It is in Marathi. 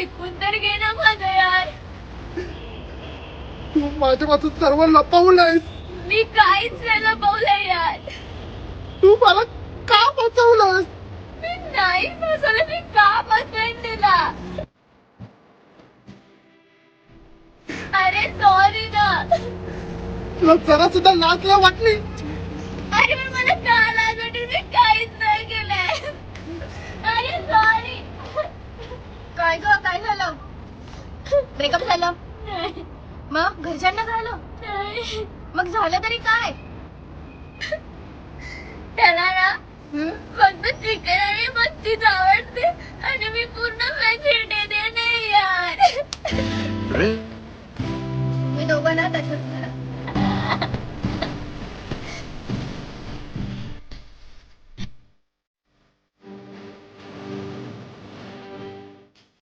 ऐकून तर घे ना माझं यार. तू माझ्यापासून सर्व लपवलंयस मी काहीच नाही लपवलंय यार. तू मला का बचवलंस? मी नाही फसवलं मी का फसवेन तिला? अरे सॉरी ना. तुला जरा सुद्धा लाज नाही वाटली? अरे ब्रेकअप झालं? मग घरच्यांना झालं मग झालं तरी काय? त्याला ना फक्त चिकन आणि मच्छीच आवडते. आणि मी पूर्ण फॅसिलिटी देणे यार. मी दोघांना तसंच